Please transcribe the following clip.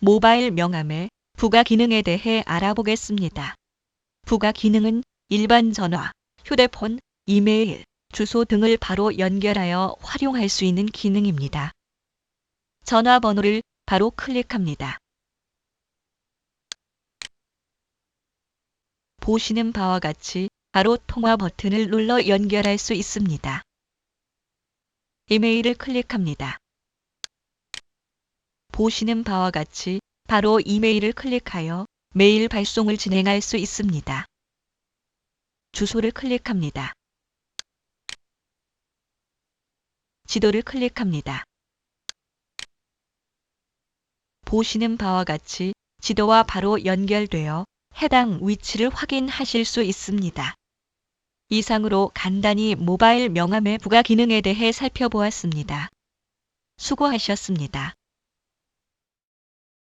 모바일 명함의 부가 기능에 대해 알아보겠습니다. 부가 기능은 일반 전화, 휴대폰, 이메일, 주소 등을 바로 연결하여 활용할 수 있는 기능입니다. 전화번호를 바로 클릭합니다. 보시는 바와 같이 바로 통화 버튼을 눌러 연결할 수 있습니다. 이메일을 클릭합니다. 보시는 바와 같이 바로 이메일을 클릭하여 메일 발송을 진행할 수 있습니다. 주소를 클릭합니다. 지도를 클릭합니다. 보시는 바와 같이 지도와 바로 연결되어 해당 위치를 확인하실 수 있습니다. 이상으로 간단히 모바일 명함의 부가 기능에 대해 살펴보았습니다. 수고하셨습니다.